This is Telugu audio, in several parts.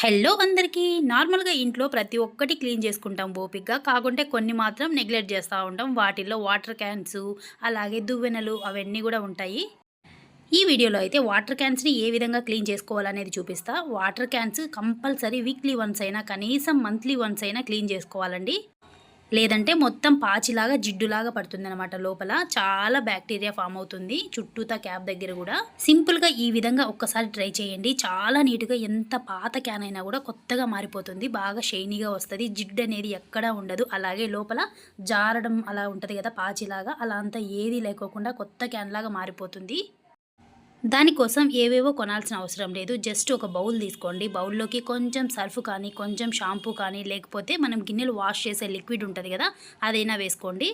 హలో అందరికీ. నార్మల్గా ఇంట్లో ప్రతి ఒక్కటి క్లీన్ చేసుకుంటాం. ఓపిక్గా కాకుంటే కొన్ని మాత్రం నెగ్లెక్ట్ చేస్తూ ఉంటాం. వాటిల్లో వాటర్ క్యాన్స్ అలాగే దువ్వెనలు అవన్నీ కూడా ఉంటాయి. ఈ వీడియోలో అయితే వాటర్ క్యాన్స్ని ఏ విధంగా క్లీన్ చేసుకోవాలనేది చూపిస్తా. Water cans compulsory weekly once అయినా కనీసం మంత్లీ వన్స్ అయినా క్లీన్ చేసుకోవాలండి. లేదంటే మొత్తం పాచిలాగా జిడ్డులాగా పడుతుంది అనమాట లోపల. చాలా బ్యాక్టీరియా ఫామ్ అవుతుంది చుట్టూతా క్యాప్ దగ్గర కూడా. సింపుల్గా ఈ విధంగా ఒక్కసారి ట్రై చేయండి. చాలా నీట్గా ఎంత పాత క్యాన్ అయినా కూడా కొత్తగా మారిపోతుంది. బాగా షైనీగా వస్తుంది. జిడ్డు అనేది ఎక్కడా ఉండదు. అలాగే లోపల జారడం అలా ఉంటుంది కదా పాచిలాగా. అలా అంతా ఏది లేకోకుండా కొత్త క్యాన్ లాగా మారిపోతుంది. దానికోసం ఏవేవో కొనాల్సిన అవసరం లేదు. జస్ట్ ఒక బౌల్ తీసుకోండి. బౌల్లోకి కొంచెం సర్ఫ్ కానీ కొంచెం షాంపూ కానీ లేకపోతే మనం గిన్నెలు వాష్ చేసే లిక్విడ్ ఉంటుంది కదా అదైనా వేసుకోండి.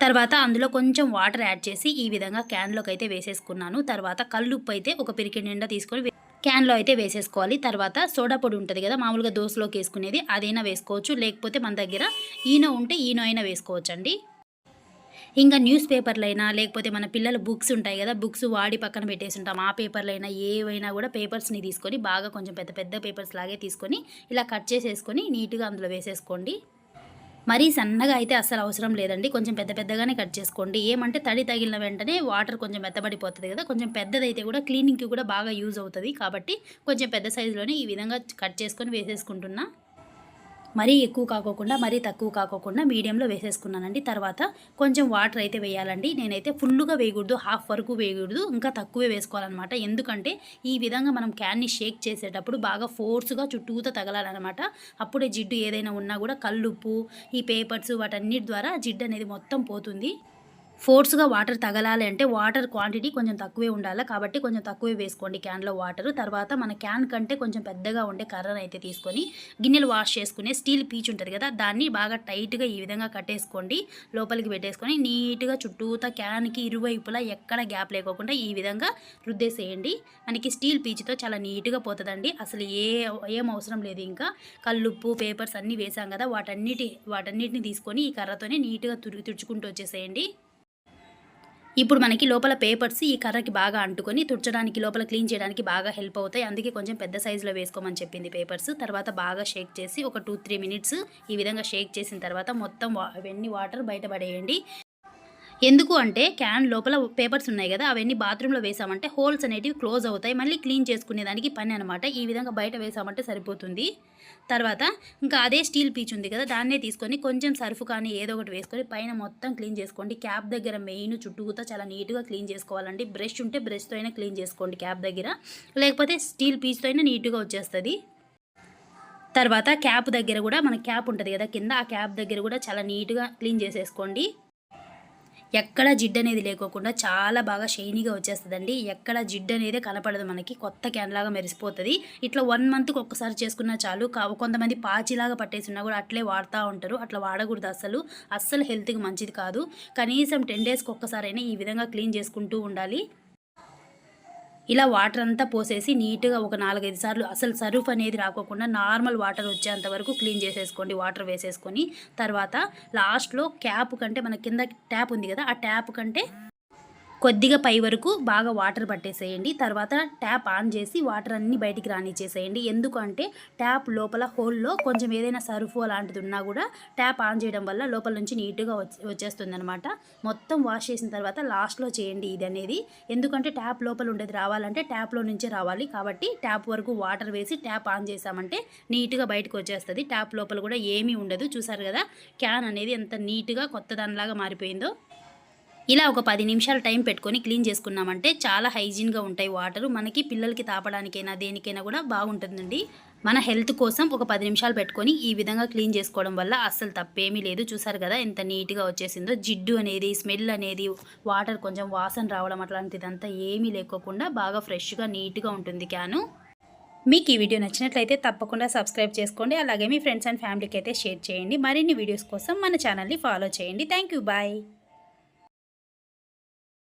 తర్వాత అందులో కొంచెం వాటర్ యాడ్ చేసి ఈ విధంగా క్యాన్లోకి అయితే వేసేసుకున్నాను. తర్వాత కల్లుప్పు అయితే ఒక పిరికి నిండా తీసుకొని క్యాన్లో అయితే వేసేసుకోవాలి. తర్వాత సోడా పొడి ఉంటుంది కదా మామూలుగా దోశలోకి వేసుకునేది అదైనా వేసుకోవచ్చు. లేకపోతే మన దగ్గర ఈనో ఉంటే ఈనో అయినా వేసుకోవచ్చండి. ఇంకా న్యూస్ పేపర్లైనా లేకపోతే మన పిల్లల బుక్స్ ఉంటాయి కదా బుక్స్ వాడి పక్కన పెట్టేసి ఉంటాం ఆ పేపర్లైనా ఏవైనా కూడా పేపర్స్ని తీసుకొని బాగా కొంచెం పెద్ద పెద్ద పేపర్స్ లాగే తీసుకొని ఇలా కట్ చేసేసుకొని నీట్గా అందులో వేసేసుకోండి. మరీ సన్నగా అయితే అస్సలు అవసరం లేదండి. కొంచెం పెద్ద పెద్దగానే కట్ చేసుకోండి. ఏమంటే తడి తగిలిన వెంటనే వాటర్ కొంచెం మెత్తబడిపోతుంది కదా కొంచెం పెద్దదైతే కూడా క్లీనింగ్కి కూడా బాగా యూజ్ అవుతుంది. కాబట్టి కొంచెం పెద్ద సైజులోనే ఈ విధంగా కట్ చేసుకొని వేసేసుకుంటున్నా. మరీ ఎక్కువ కాకోకుండా మరీ తక్కువ కాకోకుండా మీడియంలో వేసేసుకున్నానండి. తర్వాత కొంచెం వాటర్ అయితే వేయాలండి. నేనైతే ఫుల్గా వేయకూడదు హాఫ్ వరకు వేయకూడదు ఇంకా తక్కువే వేసుకోవాలన్నమాట. ఎందుకంటే ఈ విధంగా మనం క్యాన్ని షేక్ చేసేటప్పుడు బాగా ఫోర్స్గా చుట్టూతో తగలాలన్నమాట. అప్పుడే జిడ్డు ఏదైనా ఉన్నా కూడా కల్లుప్పు ఈ పేపర్స్ వాటన్నిటి ద్వారా జిడ్డు అనేది మొత్తం పోతుంది. ఫోర్స్గా వాటర్ తగలాలి అంటే వాటర్ క్వాంటిటీ కొంచెం తక్కువే ఉండాలి. కాబట్టి కొంచెం తక్కువే వేసుకోండి క్యాన్లో వాటర్. తర్వాత మన క్యాన్ కంటే కొంచెం పెద్దగా ఉండే కర్రను అయితే తీసుకొని గిన్నెలు వాష్ చేసుకునే స్టీల్ పీచ్ ఉంటుంది కదా దాన్ని బాగా టైట్గా ఈ విధంగా కట్టేసుకోండి. లోపలికి పెట్టేసుకొని నీట్గా చుట్టూతా క్యాన్కి ఇరువైపులా ఎక్కడ గ్యాప్ లేకోకుండా ఈ విధంగా రుద్దేసేయండి. మనకి స్టీల్ పీచ్తో చాలా నీట్గా పోతుందండి. అసలు ఏ ఏం అవసరం లేదు ఇంకా. కల్లుప్పు పేపర్స్ అన్నీ వేసాం కదా వాటన్నిటి వాటన్నిటిని తీసుకొని ఈ కర్రతోనే నీట్గా తుడిగి తుడుచుకుంటూ వచ్చేసేయండి. ఇప్పుడు మనకి లోపల పేపర్స్ ఈ కర్రకి బాగా అంటుకొని తుడచడానికి లోపల క్లీన్ చేయడానికి బాగా హెల్ప్ అవుతాయి. అందుకే కొంచెం పెద్ద సైజులో వేసుకోమని చెప్పింది పేపర్స్. తర్వాత బాగా షేక్ చేసి ఒక టూ త్రీ మినిట్స్ ఈ విధంగా షేక్ చేసిన తర్వాత మొత్తం వా- అవన్నీ వాటర్ బయటపడేయండి ఎందుకు అంటే క్యాన్ లోపల పేపర్స్ ఉన్నాయి కదా అవన్నీ బాత్రూంలో వేసామంటే హోల్స్ అనేటివి క్లోజ్ అవుతాయి మళ్ళీ క్లీన్ చేసుకునేదానికి పని అనమాట ఈ విధంగా బయట వేసామంటే సరిపోతుంది. తర్వాత ఇంకా అదే స్టీల్ పీచ్ ఉంది కదా దాన్నే తీసుకొని కొంచెం సర్ఫ్ కానీ ఏదో ఒకటి వేసుకొని పైన మొత్తం క్లీన్ చేసుకోండి. క్యాప్ దగ్గర మెయిన్ చుట్టూతో చాలా నీట్గా క్లీన్ చేసుకోవాలండి. బ్రష్ ఉంటే బ్రష్తో అయినా క్లీన్ చేసుకోండి క్యాప్ దగ్గర. లేకపోతే స్టీల్ పీచ్తో అయినా నీట్గా వచ్చేస్తుంది. తర్వాత క్యాప్ దగ్గర కూడా మన క్యాప్ ఉంటుంది కదా కింద ఆ క్యాప్ దగ్గర కూడా చాలా నీట్గా క్లీన్ చేసేసుకోండి. ఎక్కడ జిడ్ అనేది లేకోకుండా చాలా బాగా షైనీగా వచ్చేస్తుందండి. ఎక్కడ జిడ్డు అనేది కనపడదు మనకి. కొత్త క్యాన్ లాగా మెరిసిపోతుంది. ఇట్లా వన్ మంత్కి ఒక్కసారి చేసుకున్నా చాలు. కొంతమంది పాచిలాగా పట్టేసి ఉన్నా కూడా అట్లే వాడుతూ ఉంటారు. అట్లా వాడకూడదు అసలు అస్సలు హెల్త్కి మంచిది కాదు. కనీసం టెన్ డేస్కి ఒక్కసారైనా ఈ విధంగా క్లీన్ చేసుకుంటూ ఉండాలి. ఇలా వాటర్ అంతా పోసేసి నీట్గా ఒక నాలుగైదు సార్లు అసలు సర్ఫ్ అనేది రాకోకుండా నార్మల్ వాటర్ వచ్చేంత వరకు క్లీన్ చేసేసుకోండి వాటర్ వేసేసుకొని తర్వాత లాస్ట్లో క్యాప్ కంటే మన కింద ట్యాప్ ఉంది కదా ఆ ట్యాప్ కంటే కొద్దిగా పై వరకు బాగా వాటర్ పట్టేసేయండి. తర్వాత ట్యాప్ ఆన్ చేసి వాటర్ అన్నీ బయటికి రానిచ్చేసేయండి. ఎందుకంటే ట్యాప్ లోపల హోల్లో కొంచెం ఏదైనా సర్ఫ్ అలాంటిది ఉన్నా కూడా ట్యాప్ ఆన్ చేయడం వల్ల లోపల నుంచి నీట్గా వచ్చేస్తుంది అనమాట మొత్తం వాష్ చేసిన తర్వాత లాస్ట్లో చేయండి ఇది అనేది ఎందుకంటే ట్యాప్ లోపల ఉండేది రావాలంటే ట్యాప్లో నుంచే రావాలి. కాబట్టి ట్యాప్ వరకు వాటర్ వేసి ట్యాప్ ఆన్ చేసామంటే నీట్గా బయటకు వచ్చేస్తుంది. ట్యాప్ లోపల కూడా ఏమీ ఉండదు. చూసారు కదా? క్యాన్ అనేది ఎంత నీట్గా కొత్త దానిలాగా మారిపోయిందో. ఇలా ఒక పది నిమిషాలు టైం పెట్టుకొని క్లీన్ చేసుకున్నామంటే చాలా హైజీన్గా ఉంటాయి వాటర్. మనకి పిల్లలకి తాపడానికైనా దేనికైనా కూడా బాగుంటుందండి. మన హెల్త్ కోసం ఒక పది నిమిషాలు పెట్టుకొని ఈ విధంగా క్లీన్ చేసుకోవడం వల్ల అస్సలు తప్పేమీ లేదు. చూసారు కదా ఎంత నీట్గా వచ్చేసిందో. జిడ్డు అనేది స్మెల్ అనేది వాటర్ కొంచెం వాసన రావడం అట్లాంటిదంతా ఏమీ లేకోకుండా బాగా ఫ్రెష్గా నీట్గా ఉంటుంది క్యాను. మీకు ఈ వీడియో నచ్చినట్లయితే తప్పకుండా సబ్స్క్రైబ్ చేసుకోండి. అలాగే మీ ఫ్రెండ్స్ అండ్ ఫ్యామిలీకి అయితే షేర్ చేయండి. మరిన్ని వీడియోస్ కోసం మన ఛానల్ని ఫాలో చేయండి. Thank you bye.